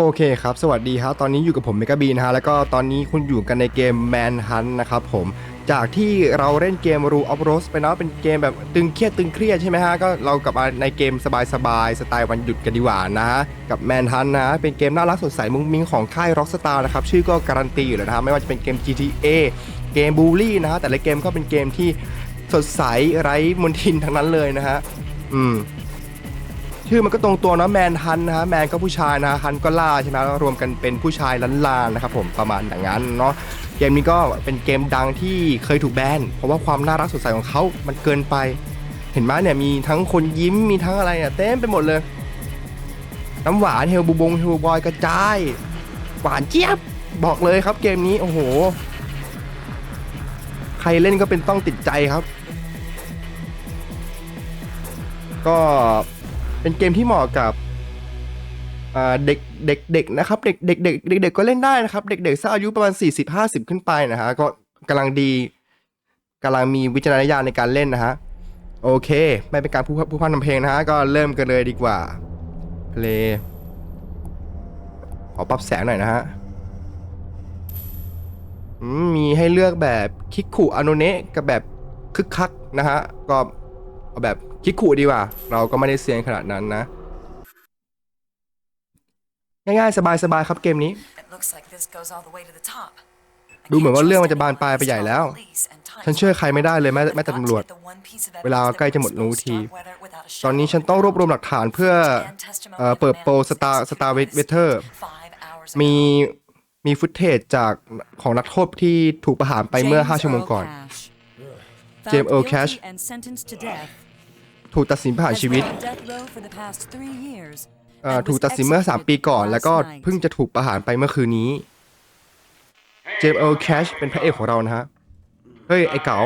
โอเคครับ สวัสดีครับ ตอนนี้อยู่กับผมเมกาบีนะฮะ แล้วก็ตอนนี้คุณอยู่กันในเกม Man Hunt นะครับผม จากที่เราเล่นเกม Rule of Rose ไปเนาะ เป็นเกมแบบตึงเครียดตึงเครียดใช่ไหมฮะ ก็เรากลับมาในเกมสบายๆ สไตล์วันหยุดกันดีกว่านะฮะ กับ Man Hunt นะ เป็นเกมน่ารักสดใสมุ้งมิ้งของค่าย Rockstar นะครับ ชื่อก็การันตีอยู่แล้วนะฮะ ไม่ว่าจะเป็นเกม GTA เกม Bully นะฮะ แต่ละเกมก็เป็นเกมที่สดใสไร้มลทินทั้งนั้นเลยนะฮะ อืม ชื่อมันก็ตรงตัวเนาะแมนฮันนะฮะแมนก็ผู้ชายนะฮันก็ล่าใช่ไหมแล้วรวมกันเป็นผู้ชายล้านลานะครับผมประมาณอย่างนั้นเนาะเกมนี้ก็เป็นเกมดังที่เคยถูกแบนเพราะว่าความน่ารักสดใสของเขามันเกินไป เห็นไหมเนี่ยมีทั้งคนยิ้มมีทั้งอะไรอะเต็มไปหมดเลย น้ำหวานเฮลบูบงเฮลบอยกระจายหวานเจี๊ยบบอกเลยครับเกมนี้โอ้โห ใครเล่นก็เป็นต้องติดใจครับ ก็ เป็นเกมที่เหมาะกับเด็กเด็กเด็กนะครับเด็กเด็กเด็กเด็กเด็กก็เล่นได้นะครับ เด็กๆสักอายุประมาณ 40 50 ขึ้นไปนะฮะก็กำลังดีกำลังมีวิจารณญาณในการเล่นนะฮะโอเค ไม่เป็นการพูดพูดพันทำเพลงนะฮะก็เริ่มกันเลยดีกว่าเพลงขอปรับแสงหน่อยนะฮะมีให้เลือกแบบคิกคุอโนเนะกับแบบคึกคักนะฮะก็เอาแบบ คิดขู่ดีกว่า เราก็ไม่ได้เซียนขนาดนั้นนะ ง่ายๆ สบายๆ ครับเกมนี้ It looks like this goes all the way to the top. ดูเหมือนว่าเรื่องมันจะบานปลายไปใหญ่แล้ว ฉันเชื่อใครไม่ได้เลยแม้แม้แต่ตำรวจ เวลาใกล้จะหมดรู้ที ตอนนี้ฉันต้องรวบรวมหลักฐานเพื่อเอ่อเปิดโปรสตาร์สตาร์เวเทอร์ มีมีฟุตเทจจากของนักโทษที่ถูกประหารไปเมื่อ 5 ชั่วโมงก่อน James James Earl Earl Cash Cash and sentenced to death ถูกตัดสินประหาร has ชีวิต been on death row for the past three years เอ่อ and ถูก was ตัดสินเมื่อ 3 ปีก่อน executed แล้วก็ last night. เพิ่งจะถูกประหารไปเมื่อคืนนี้เจมส์เอลแคชเป็นพระเอกของเรานะฮะ เฮ้ย ไอ้เก๋า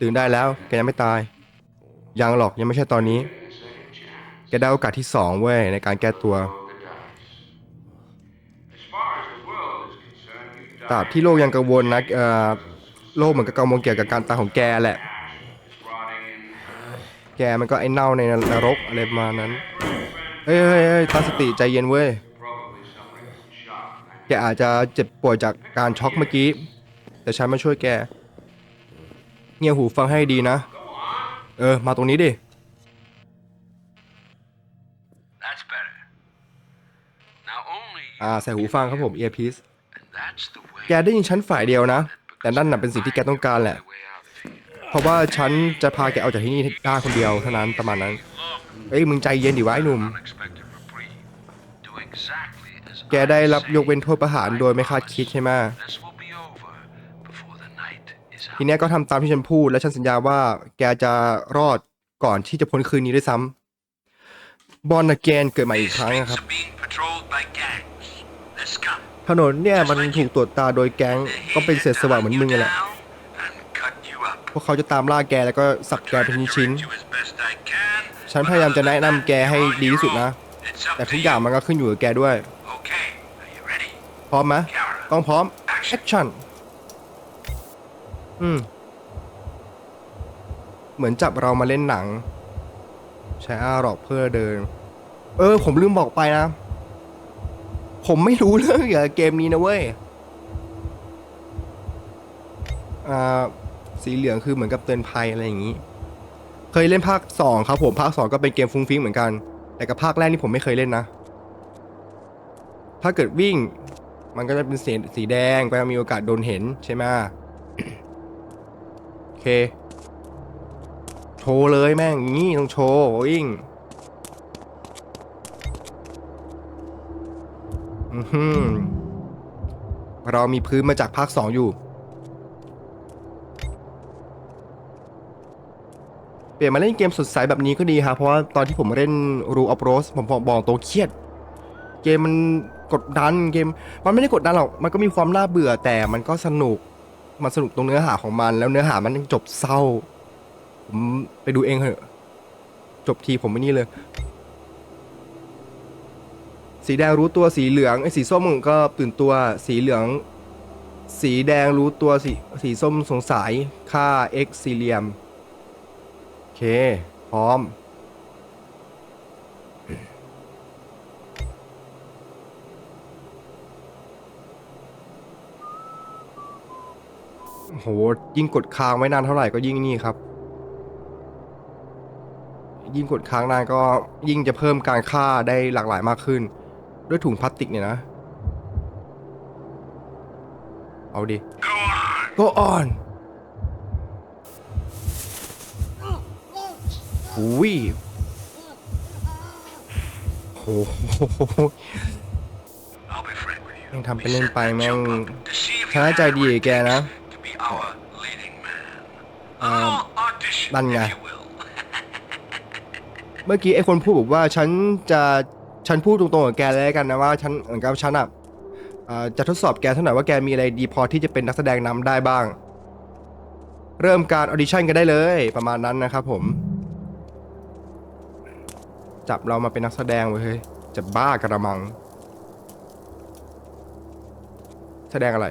ตื่นได้แล้ว แกยังไม่ตาย ยังหรอกยังไม่ใช่ตอนนี้ แกได้โอกาสที่สองเว้ย ในการแก้ตัวตราบที่โลกยังกังวลนะเอ่อโลกเหมือนกับกังวลเกี่ยวกับการตายของแกแหละ แกมันก็ไอ้เน่าในนรกอะไรประมาณนั้น เฮ้ยเฮ้ยเฮ้ยตั้งสติใจเย็นเว้ย แกอาจจะเจ็บป่วยจากการช็อกเมื่อกี้ แต่ฉันมาช่วยแก เงี่ยหูฟังให้ดีนะ เออ มาตรงนี้ดิ That's better. Now only อ่า ใส่หูฟังครับผม earpiece and that's the way แกได้ยินฉันฝ่ายเดียวนะ แต่นั่นน่ะเป็นสิ่งที่แกต้องการแหละ way out of here. เพ ราะว่าฉันจะพาแกออกจากที่นี่ได้คนเดียวเท่านั้นประมาณนั้น เอ้ยมึงใจเย็นดิวะไอ้หนุ่ม Unexpected reprieve. Do exactly as แกได้ I รับ say. ยกเว้นโทษประหารโดยไม่คาดคิดใช่ไหม This will be over before the night is ที out. เนี้ยก็ทำตามที่ฉันพูดและฉันสัญญาว่าแกจะรอดก่อนที่จะพ้นคืนนี้ด้วยซ้ำบอลเกนเกิดใหม่อีก These ครั้ง streets นะครับ are being patrolled by gangs. They're scum. ถนนเนี่ยมันถูกตรวจตาโดยแก๊ง They're ก็เป็น here เศษ to สว่างเหมือน hunt มึ you งนั่นแหละ วกเขาจะตามล่าแกแล้วก็สับแกเป็นชิ้นๆฉันพยายามจะแนะนำแกให้ดีที่สุดนะ แต่ทุกอย่างมันก็ขึ้นอยู่กับแกด้วย พร้อมไหมต้องพร้อม แอคชั่น อืม เหมือนจับเรามาเล่นหนัง ใช้อาหรอกเพื่อเดิน เออ ผมลืมบอกไปนะ ผมไม่รู้เรื่องเกี่ยวกับเกมนี้นะเว้ย อ่า สีเหลืองคือเหมือนกับเตือนภัยอะไรอย่างนี้ เคยเล่นภาคสองครับผมภาคสองก็เป็นเกมฟุ้งฟิ้งเหมือนกัน แต่กับภาคแรกนี่ผมไม่เคยเล่นนะ ถ้าเกิดวิ่ง มันก็จะเป็นสีสีแดงก็จะมีโอกาสโดนเห็นใช่ไหมโอเค โชว์เลยแม่งอย่างงี้ต้องโชว์วิ่งอือหือเรามีพื้นมาจากภาคสองอยู่ เปลี่ยนมาเล่นเกมสดใสแบบนี้ก็ดีครับเพราะว่าตอนที่ผมเล่น Rule of Rose ผมบอกตรงเครียด เกมมันกดดันเกม มันไม่ได้กดดันหรอกมันก็มีความน่าเบื่อแต่มันก็สนุกมันสนุกตรงเนื้อหาของมัน แล้วเนื้อหามันยังจบเศร้า ผมไปดูเองเถอะ จบทีผมไม่นี่เลย สีแดงรู้ตัวสีเหลืองไอ้สีส้มก็ตื่นตัวสีเหลือง สีแดงรู้ตัวสีสีส้มสงสัยค่า x สี่เหลี่ยม เค พร้อม โห ยิ่งกดค้างไว้นานเท่าไหร่ก็ยิ่งนี่ครับ ยิ่งกดค้างนานก็ยิ่งจะเพิ่มการฆ่าได้หลากหลายมากขึ้น ด้วยถุงพลาสติกเนี่ยนะ เอาดิ go on go on อุ้ยโห I'll be frank with you. แม่งทำ We เป็นเล่นไปแม่งชนะใจดีแกนะนั่นไง เมื่อกี้ไอ้คนพูดบอกว่าฉันจะฉันพูดตรงๆกับแกเลยแล้วกันนะว่าฉันเหมือนกับฉันอะจะทดสอบแกเท่าไหร่ว่าแกมีอะไรดีพอที่จะเป็นนักแสดงนำได้บ้าง เริ่มการออดิชั่นกันได้เลยประมาณนั้นนะครับผม จับเรามาเป็นนักแสดงเว้ยจะบ้ากระมัง แสดงอะไร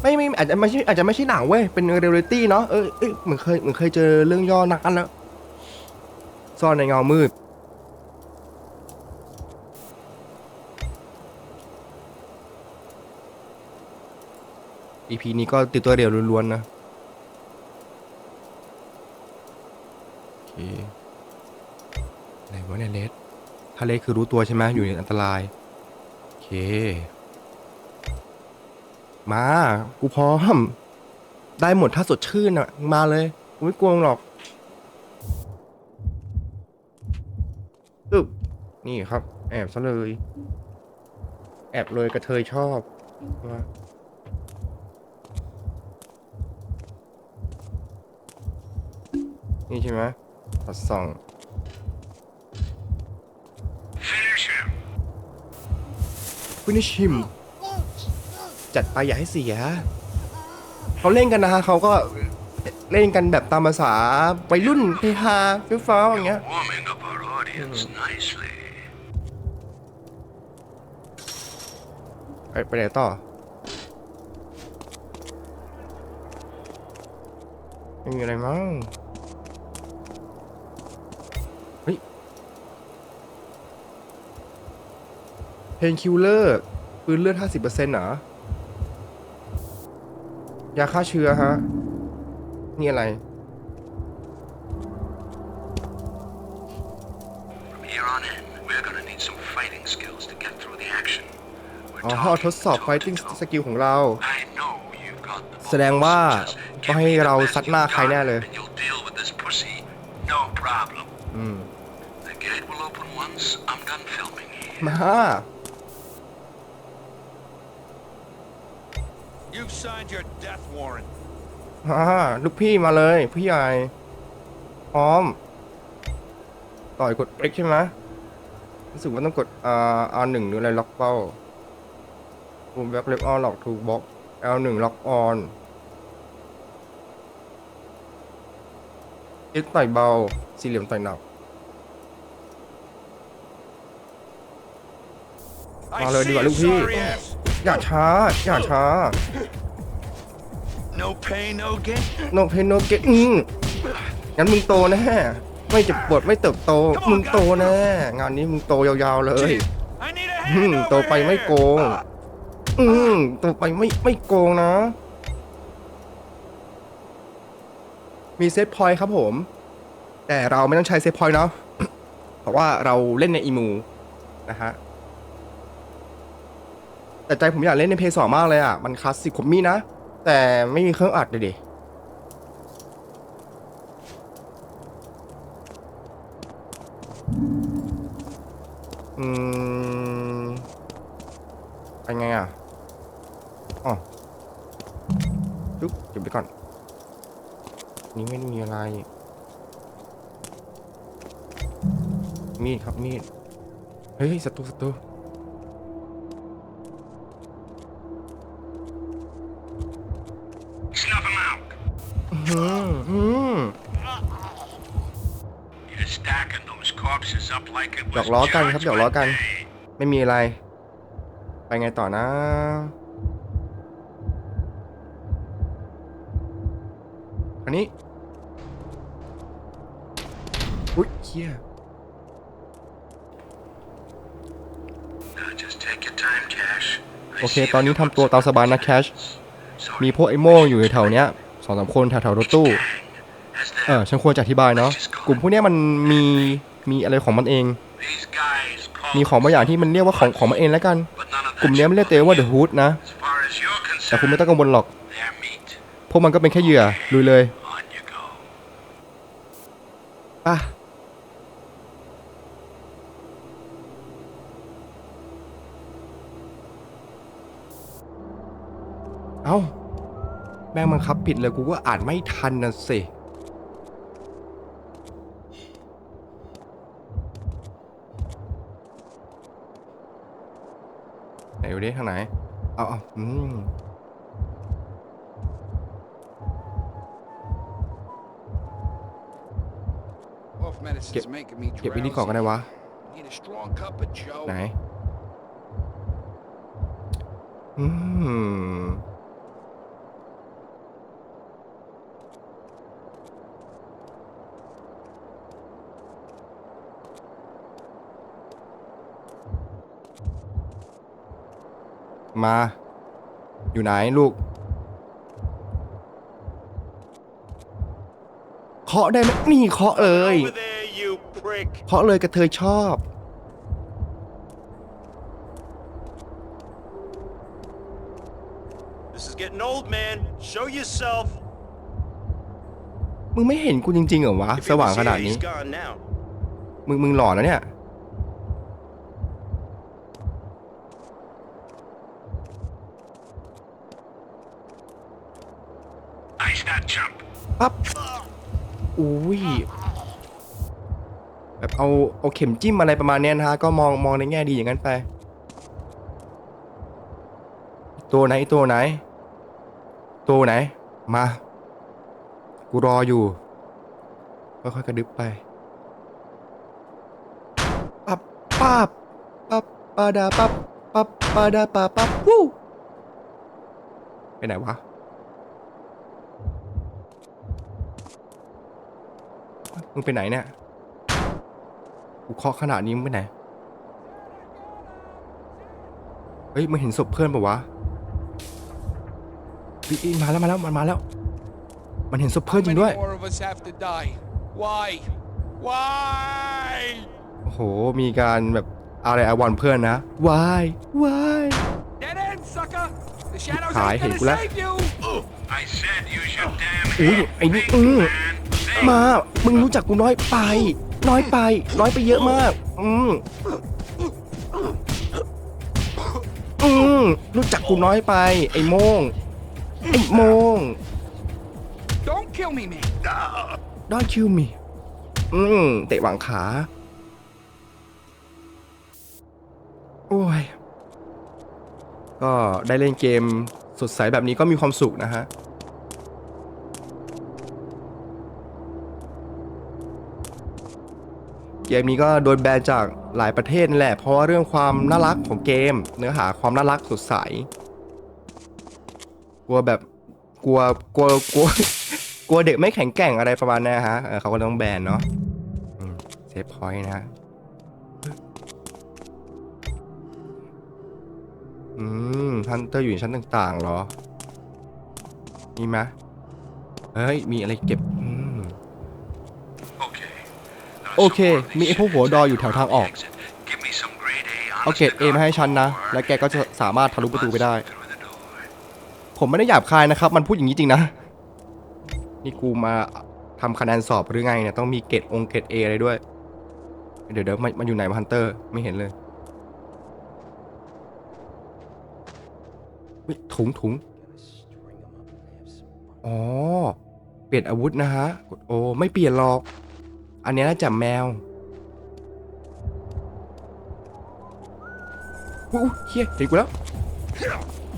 ไม่ไม่อาจจะไม่ใช่อาจจะไม่ใช่หนังเว้ย เป็นเรียลลิตี้เนาะเออเอ้ยเหมือนเคยเหมือนเคยเจอเรื่องย่อหนักอันแล้วซ่อนในเงามืด EP นี้ก็ติดตัวเดียวล้วนๆนะ โอเคอะไรวะเนี่ยเลสถ้าเลสคือรู้ตัวใช่ไหมอยู่ในอันตราย โอเค มา กูพร้อม ได้หมดถ้าสดชื่นอะ มาเลยกูไม่กลัวมึงหรอกอึบนี่ครับ แอบซะเลย แอบเลยกระเทยชอบมานี่ใช่ไหม ตัดส่อง Finish him. ฟินิชิมจัดไปอย่าให้เสีย เขาเล่นกันนะฮะเขาก็เล่นกันแบบตามภาษาวัยรุ่นเฮฮาฟิลฟ้าวอย่างเงี้ย Warming up our audience nicely. ไปไปไหนต่อไม่มีอะไรมั้ง นคิลเลอร์ปืนเลือด 50%เหรอยาฆ่าเชื้อฮะ นี่อะไร From here on in, we're gonna need some fighting skills to get through the action. We're อ๋อ talking ทดสอบ toe to fighting toe. skill ของเรา I know you've got the แสดงว่า balls. Just ต้องให้ give me the เรา best ซัดหน้า you've ใคร got แน่เลย And you'll deal with this pussy, no problem. อืม The gate will open once I'm done filming here. มา You've signed your death warrant. อ่าลูกพี่มาเลยพี่ใหญ่พร้อม ต่อยกด X ใช่ไหมรู้สึกว่าต้องกดอ่า R1 หรืออะไรล็อกเป้ารูมแบ็คเล็กออนล็อกทูบ็อก L1 ล็อกออน X ต่อยเบา สี่เหลี่ยมต่อยหนัก I Follow see đi vào your lúc thi. sorry ass. อย่าช้า อย่าช้า No pain, no gain. โนเพนโนเกตอืมงั้นมึงโตแน่ไม่เจ็บปวดไม่เติบโต มึงโตแน่งานนี้มึงโตยาวๆเลย Chief, I need a อืม hand โต over ไปไม่โก here. ง อืมโตไปไม่ไม่โกงนะ มีเซตพอยต์ครับผม แต่เราไม่ต้องใช้เซตพอยต์เนาะ เพราะว่าเราเล่นในอีมูนะฮะ แต่ใจผมอยากเล่นในเพย์สองมากเลยอะ มันคลาสสิกผมมีนะ แต่ไม่มีเครื่องอัดเลยดิอืมไปไงอะอ๋อจุ๊บเก็บไปก่อน นี่ไม่ได้มีอะไร มีดครับมีด เฮ้ยศัตรูศัตรู หยอก was ล้อกันครับหยอกล้อกัน Judgment Day. ไม่มีอะไร ไปไงต่อนะ อันนี้ อุ้ยเฮีย Now just take your time, Cash. โอเค ตอนนี้ทำตัวตามสบายนะแคช มีพวกไอ้โม่งอยู่แถวๆเนี้ยสองสามคนแถวๆรถตู้ As เออฉันควรจะอธิบายเนาะกลุ่มพวกนี้มันมีมีอะไรของมันเอง มีของบางอย่างที่มันเรียกว่าของของมันเองแล้วกัน กลุ่มเนี้ยมันเรียกตัวเองว่า The Hood นะ แต่คุณไม่ต้องกังวลหรอก พวกมันก็เป็นแค่เหยื่อลุยเลย On you go. ป่ะเอ้าแม่งบังคับผิดเลยกูก็อ่านไม่ทันนะสิ นดูดิทางไหน เอาเอาอืม Off medicine's making me เก็บไว้นี่ก่อนก็ได้ drowsy. วะ Need a strong cup of Joe. ไหน อืม มา อยู่ไหนลูก เคาะได้ไหมนี่เคาะเลย Over there, you prick. เคาะเลยกระเทยชอบ This is getting old, man. Show yourself. มึงไม่เห็นกูจริงๆเหรอวะ If ส he ว่าง was ข here, นาดนี้ He's gone now. มึงมึงหล่อนะเนี่ย ปั๊บอุ้ยแบบเอาเอาเข็มจิ้มอะไรประมาณเนี้ยนะฮะก็มองมองในแง่ดีอย่างนั้นไป ตัวไหนตัวไหน ตัวไหน มา กูรออยู่ค่อยๆกระดึบไปปั๊บปั๊บปั๊บปาดาปั๊บปั๊บปาดาปาปั๊บวู้ไปไหนวะ มึงไปไหนเนี่ยกูเคาะขนาดนี้มึงไปไหน เฮ้ยมึงเห็นศพเพื่อนปะวะเฮ้ยเอ้ยมาแล้วมาแล้วมันมาแล้ว มันเห็นศพเพื่อน How จริง many ด้วย more of us have to die? Why? Why? โอ้โห มีการแบบอะไรอาวอนเพื่อนนะวายวาย Dead end, sucker! The shadows Hi, ain't gonna hey, Gula. save you! I said use your damn อุ้ย head. ไอ้นี่ Think, อือ man. Think. มา มึงรู้จักกูน้อยไป น้อยไป น้อยไปเยอะมาก อืมอืมรู้จักกูน้อยไป ไอ้โมง ไอ้โมง Don't kill me, man! Don't kill me อืมเตะหวังขา โอ้ย ก็ได้เล่นเกมสดใสแบบนี้ก็มีความสุขนะฮะ เกมนี้ก็โดนแบนจากหลายประเทศนั่นแหละ เพราะว่าเรื่องความน่ารักของเกม เนื้อหาความน่ารักสดใส กลัวแบบกลัวกลัวกลัวกลัวเด็กไม่แข็งแกร่งอะไรประมาณนี้ฮะเขาก็ต้องแบนเนาะเซฟพอยต์นะฮะอืมฮันเตอร์อยู่ในชั้นต่างๆหรอ มีไหมเฮ้ย มีอะไรเก็บอืม โอเค มีไอ้พวกหัวดออยู่แถวทางออก เอาเกรดเอมาให้ฉันนะ และแกก็จะสามารถทะลุประตูไปได้ ผมไม่ได้หยาบคายนะครับ มันพูดอย่างนี้จริงนะ นี่กูมาทำคะแนนสอบหรือไงเนี่ย ต้องมีเกรดองเกรดเออะไรด้วย เดี๋ยวเดี๋ยวมันมันอยู่ไหนวะฮันเตอร์ ไม่เห็นเลยเฮ้ยถุงถุงอ๋อ เปลี่ยนอาวุธนะฮะกดโอไม่เปลี่ยนหรอก อันเนี้ยน่าจะแมวอุ้ยเฮียเห็นกูแล้ว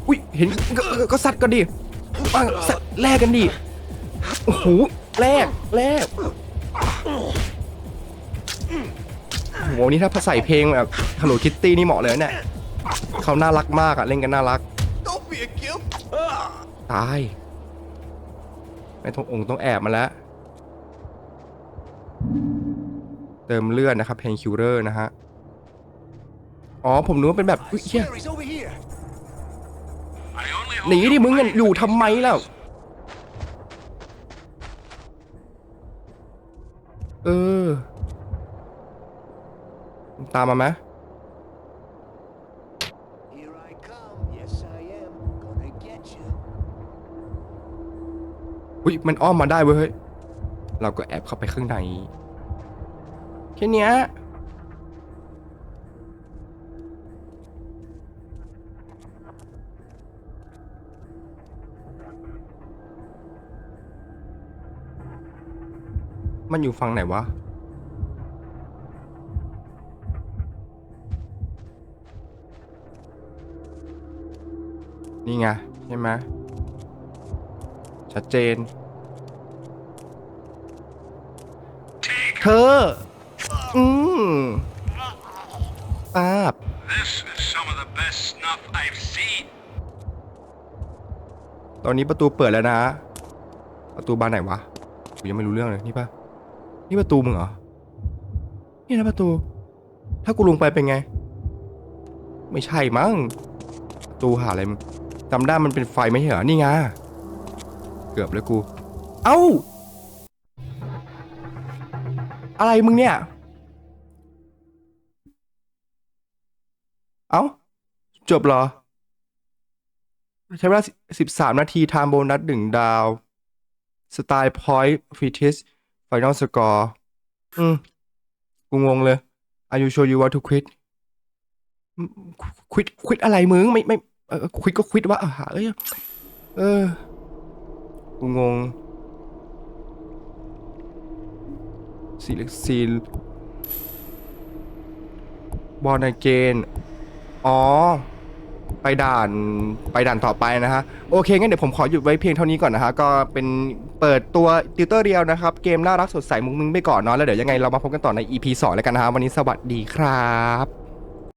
อุ้ยเห็นก็ก็ก็สัตว์กันดิอะสัตว์แลกกันดิ โอ้โหแลกแลกโอ้โหนี่ถ้าใส่เพลงแบบ Hello Kitty นี่เหมาะเลยนะเนี่ยเขาน่ารักมากอะเล่นกันน่ารัก Don't be a gimp. ตายไม่ต้ององค์ต้องแอบมาแล้ว เติมเลือดนะครับเพนคิวเรอร์นะฮะ อ๋อ ผมนึกว่าเป็นแบบอุ้ยเฮียหนีดิมึงอะอยู่ทำไมแล้ว เออ ตามมาไหมอุ้ยมันอ้อมมาได้เว้ย เราก็แอบเข้าไปข้างใน แค่เนี้ยมันอยู่ฝั่งไหนวะ นี่ไง ใช่ไหมชัดเจน เธอ ป้าบ This is some of the best snuff I've seen. ตอนนี้ประตูเปิดแล้วนะ ประตูบานไหนวะกูยังไม่รู้เรื่องเลยนี่ปะนี่ประตูมึงเหรอ นี่นะประตู ถ้ากูลงไปเป็นไง ไม่ใช่มั้ง ประตูหาอะไรมึงจำได้มันเป็นไฟไม่ใช่เหรอ นี่ไง เกือบเลยกู เอ้า อะไรมึงเนี่ย เอ้า จบเหรอ ใช้เวลาสิบสามนาทีไทม์โบนัสหนึ่งดาว สไตล์พอยต์ฟิทิสไฟนอลสกอร์ อืม กูงงเลย Are you sure you want to quit ควิดควิดอะไรมึง ไม่ไม่เออควิดก็ควิดวะเออหาเอ้ยเออกูงงซีเล็กซีลบอลเกน อ๋อ ไปด่านไปด่านต่อไปนะฮะ โอเคงั้นเดี๋ยวผมขอหยุดไว้เพียงเท่านี้ก่อนนะฮะ ก็เป็นเปิดตัวติวเตอร์เรียวนะครับ เกมน่ารักสดใสมุ้งมิ้งไปก่อนเนาะแล้วเดี๋ยวยังไงเรามาพบกันต่อใน EP 2 แล้วกันนะฮะ วันนี้สวัสดีครับ